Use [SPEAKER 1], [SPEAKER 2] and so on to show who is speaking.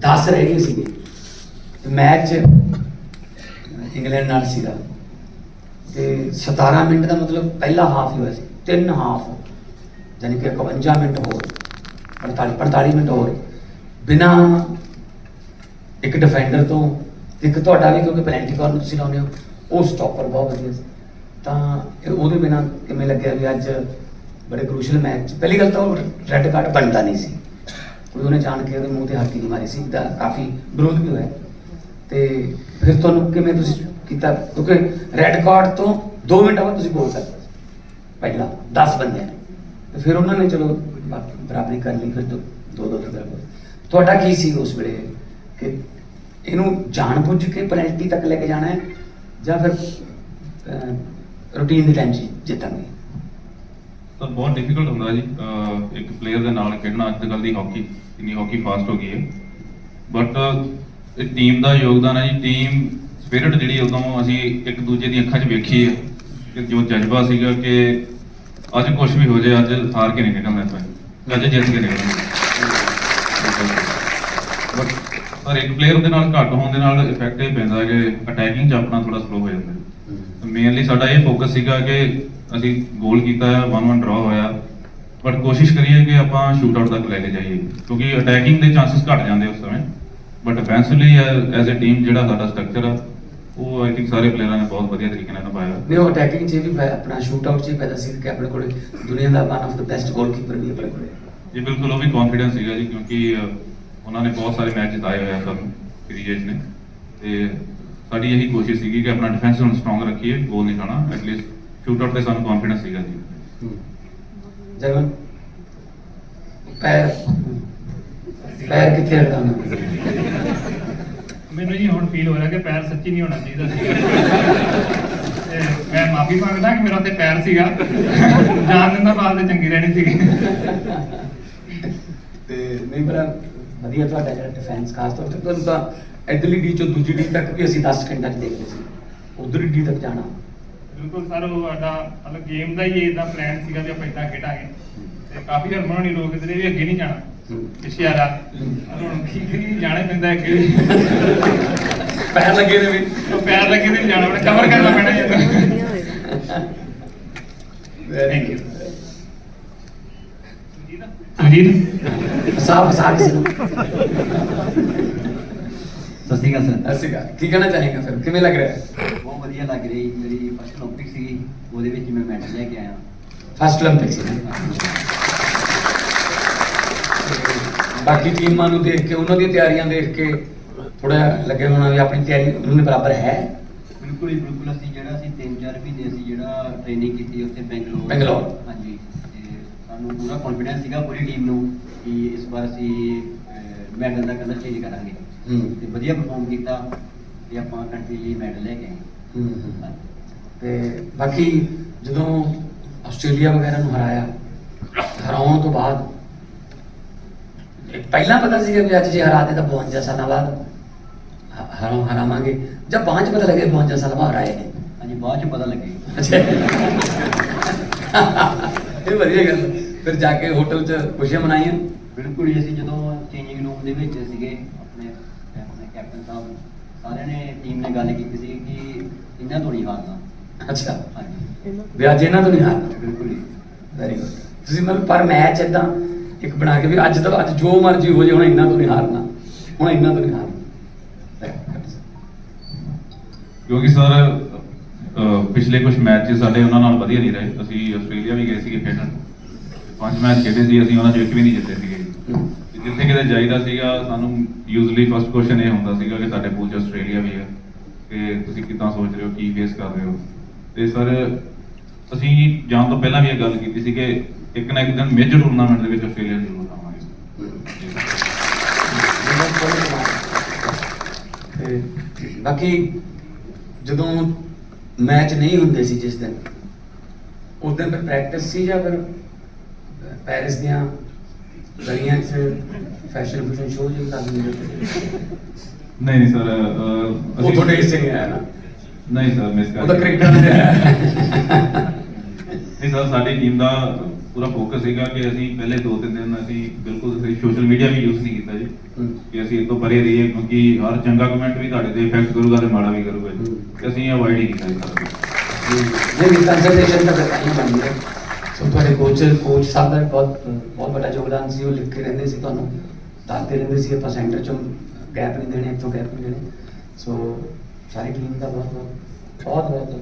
[SPEAKER 1] 10 ਰਹਿ ਗਏ ਸੀਗੇ। ਮੈਚ ਇੰਗਲੈਂਡ ਨਾਲ ਸੀਗਾ। ਤੇ 17 ਮਿੰਟ ਦਾ ਮਤਲਬ ਪਹਿਲਾ ਹਾਫ ਹੀ ਹੋਇਆ ਸੀ। ਤਿੰਨ ਹਾਫ ਯਾਨੀ ਕਿ 51 ਮਿੰਟ ਹੋਰ। 45 45 ਮਿੰਟ ਹੋਰ। ਬਿਨਾ ਇੱਕ ਡਿਫੈਂਡਰ ਤੋਂ, ਇੱਕ ਤੁਹਾਡਾ ਵੀ ਕਿਉਂਕਿ ਪੈਨਲਟੀ ਕਾਰਨ ਤੁਸੀਂ ਲਾਉਂਦੇ ਹੋ, ਉਹ ਸਟਾਪਰ ਬਹੁਤ ਵਧੀਆ ਸੀ। ਤਾਂ ਉਹਦੇ ਬਿਨਾ ਕਿਵੇਂ ਲੱਗਿਆ ਵੀ ਅੱਜ ਬੜੇ ਕ੍ਰੂਸ਼ਲ ਮੈਚ ਪਹਿਲੀ ਗੱਲ ਤਾਂ ਉਹ ਰੈੱਡ ਕਾਰਡ ਬਣਦਾ ਨਹੀਂ ਸੀ। ਕੋਈ ਉਹਨੇ ਜਾਣ ਕੇ ਉਹਦੇ ਮੂੰਹ ਤੇ ਹੱਥ ਨਹੀਂ ਮਾਰੀ ਸੀ। ਤਾਂ ਕਾਫੀ ਵਿਰੋਧ ਵੀ ਹੋਇਆ। ਤੇ ਫਿਰ ਤੁਹਾਨੂੰ ਕਿਵੇਂ ਤੁਸੀਂ ਕੀਤਾ? ਕਿਉਂਕਿ ਰੈੱਡ ਕਾਰਡ ਤੋਂ 2 ਮਿੰਟ ਬਾਅਦ ਤੁਸੀਂ ਗੋਲ ਕਰਤਾ ਸੀ। 10 ਬੰਦਿਆਂ ਨੇ। ਤੇ ਫਿਰ ਉਹਨਾਂ ਨੇ ਚਲੋ ਬਰਾਬਰੀ ਕਰ ਲਈ, ਫਿਰ ਦੋ ਦੋ ਦੋ ਬਰਾਬਰ ਤੁਹਾਡਾ ਕੀ ਸੀ ਉਸ ਵੇਲੇ ਕਿ ਇਹਨੂੰ ਜਾਣਬੁੱਝ ਕੇ ਪੈਨਲਟੀ ਤੱਕ ਲੈ ਕੇ ਜਾਣਾ ਹੈ ਜਾਂ ਫਿਰ ਰੂਟੀਨ ਦੇ ਟਾਈਮ 'ਚ ਜਿੱਤਾਂਗੇ?
[SPEAKER 2] ਤਾਂ ਬਹੁਤ ਡਿਫਿਕਲਟ ਹੁੰਦਾ ਜੀ ਇੱਕ ਪਲੇਅਰ ਦੇ ਨਾਲ ਖੇਡਣਾ ਅੱਜ ਕੱਲ੍ਹ ਦੀ ਹਾਕੀ ਇੰਨੀ ਹਾਕੀ ਫਾਸਟ ਹੋ ਗਈ ਹੈ। ਬਟ ਇਹ ਟੀਮ ਦਾ ਯੋਗਦਾਨ ਹੈ ਜੀ। ਟੀਮ ਸਪਿਰਿਟ ਜਿਹੜੀ ਉਦੋਂ ਅਸੀਂ ਇੱਕ ਦੂਜੇ ਦੀ ਅੱਖਾਂ 'ਚ ਵੇਖੀ ਹੈ। ਕਿ ਜੋ ਜਜ਼ਬਾ ਸੀਗਾ ਕਿ ਅੱਜ ਕੁਝ ਵੀ ਹੋ ਜਾਏ ਅੱਜ ਹਾਰ ਕੇ ਨਹੀਂ ਨਿਕਲਣਾ ਇੱਥੋਂ ਅੱਜ ਜਿੱਤ ਕੇ ਨਿਕਲਣਾ। ਬਟ ਪਰ ਇੱਕ ਪਲੇਅਰ ਦੇ ਨਾਲ ਘੱਟ ਹੋਣ ਦੇ ਨਾਲ ਇਫੈਕਟ ਇਹ ਪੈਂਦਾ ਹੈ ਕਿ ਅਟੈਕਿੰਗ 'ਚ ਆਪਣਾ ਥੋੜਾ ਸਲੋ ਹੋ ਜਾਂਦਾ ਹੈ। ਮੇਨਲੀ ਸਾਡਾ ਇਹ ਫੋਕਸ ਸੀਗਾ ਕਿ ਅਸੀਂ ਗੋਲ ਕੀਤਾ ਹੈ 1-1 ਡਰਾ ਹੋਇਆ। ਬਟ ਕੋਸ਼ਿਸ਼ ਕਰੀਏ ਕਿ ਆਪਾਂ ਸ਼ੂਟ ਆਊਟ ਤੱਕ ਲੈ ਕੇ ਜਾਈਏ ਕਿਉਂਕਿ ਅਟੈਕਿੰਗ ਦੇ ਚਾਂਸਸ ਘਟ ਜਾਂਦੇ ਉਸ ਸਮੇਂ। But defensively as a team ਜਿਹੜਾ ਸਾਡਾ ਸਟਰਕਚਰ ਆ ਉਹ ਆਈ ਥਿੰਕ ਸਾਰੇ ਪਲੇਅਰਾਂ ਨੇ ਬਹੁਤ ਵਧੀਆ ਤਰੀਕੇ ਨਾਲ ਨਿਭਾਇਆ।
[SPEAKER 1] ਨਹੀਂ ਉਹ ਅਟੈਕਿੰਗ 'ਚ ਵੀ ਆਪਣਾ ਸ਼ੂਟ ਆਊਟ 'ਚ ਫਾਇਦਾ ਸੀ ਕਿ ਆਪਣੇ ਕੋਲ ਦੁਨੀਆ ਦਾ one of the best goalkeeper ਵੀ ਆਪਣੇ ਕੋਲ।
[SPEAKER 2] ਜੀ ਬਿਲਕੁਲ ਉਹ ਵੀ ਕੌਨਫੀਡੈਂਸ ਸੀਗਾ ਜੀ ਕਿਉਂਕਿ ਉਹਨਾਂ ਨੇ ਬਹੁਤ ਸਾਰੇ ਮੈਚ ਜਿਤਾਏ ਹੋਏ ਆ ਸਾਨੂੰ ਕ੍ਰਿਕੇਟ ਨੇ। ਤੇ ਸਾਡੀ ਇਹੀ ਕੋਸ਼ਿਸ਼ ਸੀਗੀ ਕਿ ਆਪਣਾ ਡਿਫੈਂਸ ਨੂੰ ਸਟਰੋਂਗ ਰੱਖੀਏ ਗੋਲ ਨਹੀਂ ਖਾਣਾ ਐਟਲੀਸਟ ਸ਼ੂਟ ਆਊਟ ਤੇ ਸਾਨੂੰ ਕੌਨਫੀਡੈਂਸ ਸੀਗਾ ਜੀ।
[SPEAKER 1] ਪੈਰ। ਪੈਰ ਕਿੱਥੇ
[SPEAKER 3] ਮੈਨੂੰ ਜੀ ਹੁਣ ਫੀਲ ਹੋ ਰਿਹਾ ਕਿ ਪੈਰ ਸੱਚੀ ਨਹੀਂ ਹੋਣਾ ਚਾਹੀਦਾ ਸੀ। ਮੈਂ ਮਾਫੀ ਮੰਗਦਾ ਕਿ ਮੇਰਾ ਤੇ ਪੈਰ ਸੀਗਾ। ਜਾਣ ਦਿੰਦਾ ਬਾਅਦ ਤੇ ਚੰਗੀ ਰਹਿਣੀ ਸੀਗੀ।
[SPEAKER 1] ਤੇ ਨਹੀਂ ਪਰ ਵਧੀਆ ਤੁਹਾਡਾ ਜਿਹੜਾ ਡਿਫੈਂਸ ਖਾਸ ਤੌਰ ਤੇ ਤੁਹਾਨੂੰ ਤਾਂ ਇਧਰਲੀ ਡੀ ਚੋਂ ਦੂਜੀ ਡੀ ਤੱਕ ਵੀ ਅਸੀਂ 10 ਸਕਿੰਟਾਂ 'ਚ ਦੇਖਦੇ ਸੀ। ਉਧਰਲੀ ਡੀ ਤੱਕ ਜਾਣਾ।
[SPEAKER 3] ਬਿਲਕੁਲ ਸਰ ਉਹ ਸਾਡਾ ਮਤਲਬ ਗੇਮ ਦਾ ਹੀ ਇਦਾਂ ਪਲਾਨ ਸੀਗਾ ਵੀ ਆਪਾਂ ਇਦਾਂ ਖੇਡਾਂਗੇ। ਤੇ ਕਾਫੀ ਹਰਮਨ ਹੋਣੀ ਲੋਕ ਇਧਰੇ ਵੀ ਅੱਗੇ ਨਹੀਂ ਜਾਣਾ। ਪਿੱਛੇ ਆ ਰਹਾ ਹੁਣ ਕੀ ਕਰੀ ਜਾਣਾ ਪੈਂਦਾ ਅੱਗੇ।
[SPEAKER 1] ਪੈਰ ਲੱਗੇ ਨੇ ਵੀ।
[SPEAKER 3] ਪੈਰ ਲੱਗੇ ਨਹੀਂ ਜਾਣਾ ਉਹਨੇ ਕਵਰ ਕਰਨਾ ਪੈਣਾ ਜੀ ਥੈਂਕ ਯੂ ਸੁਜੀਤ
[SPEAKER 1] ਸਾਫ਼ ਸਾਫ਼ ਸੀ
[SPEAKER 4] ਸਤਿ ਸ਼੍ਰੀ ਅਕਾਲ ਸਰ।
[SPEAKER 1] ਅਸੀਂ ਕੀ ਕਹਿਣਾ ਚਾਹੇਗਾ ਫਿਰ ਕਿਵੇਂ ਲੱਗ ਰਿਹਾ? ਹੈ
[SPEAKER 4] ਵਧੀਆ ਲੱਗ ਰਹੀ ਮੇਰੀ ਫਸਟ 올림픽 ਸੀ ਉਹਦੇ ਵਿੱਚ ਮੈਂ ਮੈਡਲ ਲੈ ਕੇ ਆਇਆ
[SPEAKER 1] ਫਸਟ 올림픽 ਸੀ ਬਾਕੀ ਟੀਮਾਂ ਨੂੰ ਦੇਖ ਕੇ ਉਹਨਾਂ ਦੀਆਂ ਤਿਆਰੀਆਂ ਦੇਖ ਕੇ ਥੋੜਾ ਲੱਗੇ ਹੋਣਾ ਵੀ ਆਪਣੀ ਤਿਆਰੀ ਉਹਨਾਂ ਦੇ ਬਰਾਬਰ ਹੈ
[SPEAKER 4] ਬਿਲਕੁਲ ਹੀ ਬਿਲਕੁਲ ਅਸੀਂ ਜਿਹੜਾ ਅਸੀਂ 3-4 ਮਹੀਨੇ ਅਸੀਂ ਜਿਹੜਾ ਟ੍ਰੇਨਿੰਗ ਕੀਤੀ ਉੱਥੇ ਬੈਂਗਲੌਰ
[SPEAKER 1] ਬੰਗਲੌਰ।
[SPEAKER 4] ਹਾਂਜੀ ਤੇ ਸਾਨੂੰ ਪੂਰਾ ਕੌਨਫੀਡੈਂਸ ਸੀਗਾ ਪੂਰੀ ਟੀਮ ਨੂੰ ਕਿ ਇਸ ਵਾਰ ਅਸੀਂ ਮੈਡਲ ਦਾ ਕਲਰ ਚੇਂਜ ਕਰਾਂਗੇ
[SPEAKER 1] ਹੂੰ
[SPEAKER 4] ਤੇ ਵਧੀਆ ਪਰਫਾਰਮ ਕੀਤਾ ਤੇ ਆਪਾਂ ਕੰਟਰੀ ਲਈ ਮੈਡਲ ਲੈ ਕੇ ਆਏ
[SPEAKER 1] ਹੂੰ, ਹੂੰ। ਤੇ ਬਾਕੀ ਜਦੋਂ ਆਸਟ੍ਰੇਲੀਆ ਵਗੈਰਾ ਨੂੰ ਹਰਾਇਆ ਹਰਾਉਣ ਤੋਂ ਬਾਅਦ ਪਹਿਲਾਂ ਪਤਾ ਸੀਗਾ ਵੀ ਅੱਜ ਜੇ ਹਰਾਤੇ ਤਾਂ 52 ਸਾਲਾਂ ਬਾਅਦ ਹ- ਹਰਾ ਹਰਾਵਾਂਗੇ। ਜਦ ਬਾਅਦ ਪਤਾ ਲੱਗਿਆ 52 ਸਾਲਾਂ ਬਾਅਦ ਹਰਾਏ ਨੇ।
[SPEAKER 4] ਹਾਂਜੀ ਬਾਅਦ ਚ ਪਤਾ ਲੱਗੇ
[SPEAKER 1] ਅੱਛਾ। ਇਹ ਵਧੀਆ ਗੱਲ। ਫਿਰ ਜਾ ਕੇ ਹੋਟਲ 'ਚ ਖੁਸ਼ੀਆਂ ਮਨਾਈਆਂ।
[SPEAKER 4] ਬਿਲਕੁਲ ਜੀ ਅਸੀਂ ਜਦੋਂ ਚੇਂਜਿੰਗ ਰੂਮ ਦੇ ਵਿੱਚ ਸੀਗੇ ਆਪਣੇ ਆਪਣੇ ਕੈਪਟਨ ਸਾਹਿਬ ਸਾਰਿਆਂ ਨੇ ਟੀਮ ਨੇ ਗੱਲ ਕੀਤੀ ਸੀ ਕਿ ਇਹਨਾਂ ਤੋਂ ਨਹੀਂ ਹਾਰਨਾ।
[SPEAKER 1] ਅੱਛਾ।
[SPEAKER 4] ਹਾਂਜੀ।
[SPEAKER 1] ਵੀ ਅੱਜ ਇਹਨਾਂ ਤੋਂ ਨਹੀਂ ਹਾਰਨਾ।
[SPEAKER 4] ਬਿਲਕੁਲ ਜੀ।
[SPEAKER 1] ਵੈਰੀ ਗੁੱਡ ਤੁਸੀਂ ਮਤਲਬ ਪਰ ਮੈਚ ਇਦਾਂ ਇੱਕ ਬਣਾ ਕੇ ਵੀ ਅੱਜ ਤਾਂ ਅੱਜ ਜੋ ਮਰਜ਼ੀ ਹੋ ਜੇ ਹੁਣ ਇਹਨਾਂ ਤੋਂ ਨਹੀਂ ਹਾਰਨਾ। ਹੁਣ ਇਹਨਾਂ ਤੋਂ ਨਹੀਂ ਹਾਰਨਾ।
[SPEAKER 2] ਕਿਉਂਕਿ ਸਰ ਅਹ, ਪਿਛਲੇ ਕੁਝ ਮੈਚ ਸਾਡੇ ਉਹਨਾਂ ਨਾਲ ਵਧੀਆ ਨਹੀਂ ਰਹੇ। ਅਸੀਂ ਆਸਟ੍ਰੇਲੀਆ ਵੀ ਗਏ ਸੀਗੇ ਖੇਡਣ। ਪੰਜ ਮੈਚ ਖੇਡੇ ਸੀ ਅਸੀਂ ਉਹਨਾਂ 'ਚ ਇੱਕ ਵੀ ਨਹੀਂ ਜਿੱਤੇ ਸੀਗੇ। ਕਿਤੇ ਜਾਈਦਾ ਸੀਗਾ, ਸਾਨੂੰ ਯੂਜ਼ਲੀ ਫਸਟ ਕੁਐਸਚਨ ਇਹ ਹੁੰਦਾ ਸੀਗਾ ਕਿ ਸਾਡੇ ਪੂਲ 'ਚ ਆਸਟ੍ਰੇਲੀਆ ਵੀ ਹੈ, ਕਿ ਤੁਸੀਂ ਕਿੱਦਾਂ ਸੋਚ ਰਹੇ ਹੋ, ਕੀ ਫੇਸ ਕਰ ਰਹੇ ਹੋ? ਤੇ ਸਰ ਅਸੀਂ ਜਾਣ ਤੋਂ ਪਹਿਲਾਂ ਵੀ ਇਹ ਗੱਲ ਕੀਤੀ ਸੀ ਕਿ ਇੱਕ ਨਾ ਇੱਕ ਦਿਨ ਮੇਜਰ ਟੂਰਨਾਮੈਂਟ ਦੇ ਵਿੱਚ ਆਸਟ੍ਰੇਲੀਆ ਜ਼ਰੂਰ ਆਵਾਂਗੇ।
[SPEAKER 1] ਤੇ ਬਾਕੀ ਜਦੋਂ ਮੈਚ ਨਹੀਂ ਹੁੰਦੇ ਸੀ ਜਿਸ ਦਿਨ, ਉਸ ਦਿਨ ਫਿਰ ਪ੍ਰੈਕਟਿਸ ਸੀ ਜਾਂ ਫਿਰ ਪੈਰਿਸ ਦੀਆਂ ਗਲੀਆਂ 'ਚ ਫੈਸ਼ਨ ਫੈਸ਼ਨ ਸ਼ੋਅ ਜਿਹਾ ਕਰ ਦਿੰਦੇ ਸੀ?
[SPEAKER 2] ਨਹੀਂ ਨਹੀਂ ਸਰ
[SPEAKER 1] ਉਹ ਤੁਹਾਡੇ ਹਿੱਸੇ ਨਹੀਂ ਆਇਆ ਨਾ।
[SPEAKER 2] ਨਹੀਂ ਸਰ ਮਿਸ ਕਰ
[SPEAKER 1] ਉਹ ਤਾਂ ਕ੍ਰਿਕਟਰ ਦੇ ਆਇਆ
[SPEAKER 2] ਨਹੀਂ ਸਰ ਸਾਡੀ ਟੀਮ ਦਾ ਪੂਰਾ ਫੋਕਸ ਸੀਗਾ ਕਿ ਅਸੀਂ ਪਹਿਲੇ ਦੋ ਤਿੰਨ ਦਿਨ ਅਸੀਂ ਬਿਲਕੁਲ ਸੋਸ਼ਲ ਮੀਡੀਆ ਵੀ ਯੂਜ਼ ਨਹੀਂ ਕੀਤਾ ਜੀ। ਕਿ ਅਸੀਂ ਇਹ ਤੋਂ ਪਰੇ ਰਹੀਏ ਕਿਉਂਕਿ ਹਰ ਚੰਗਾ ਕਮੈਂਟ ਵੀ ਤੁਹਾਡੇ ਤੇ ਇਫੈਕਟ ਕਰੂਗਾ ਤੇ ਮਾੜਾ ਵੀ ਕਰੂਗਾ ਜੀ। ਅਸੀਂ ਅਵੋਇਡ ਹੀ ਕੀਤਾ ਜੀ।
[SPEAKER 1] ਨਹੀਂ ਕੰਸਲਟੇਸ਼ਨ ਤਾਂ ਕਰਨਾ ਪੈਂਦੀ ਹੈ। ਸੋ ਤੁਹਾਡੇ ਕੋਚ ਕੋਚ ਸਾਹਿਬ ਦਾ ਵੀ ਬਹੁਤ ਬਹੁਤ ਵੱਡਾ ਯੋਗਦਾਨ ਸੀ, ਉਹ ਲਿਖ ਕੇ ਰਹਿੰਦੇ ਸੀ ਤੁਹਾਨੂੰ, ਦੱਸਦੇ ਰਹਿੰਦੇ ਸੀ, ਆਪਾਂ ਸੈਂਟਰ ਚੋਂ ਗੈਪ ਨਹੀਂ ਦੇਣੇ, ਇੱਥੋਂ ਗੈਪ ਨਹੀਂ ਦੇਣੇ। ਸੋ ਸਾਰੀ ਟੀਮ ਦਾ ਬਹੁਤ ਬਹੁਤ ਬਹੁਤ ਬਹੁਤ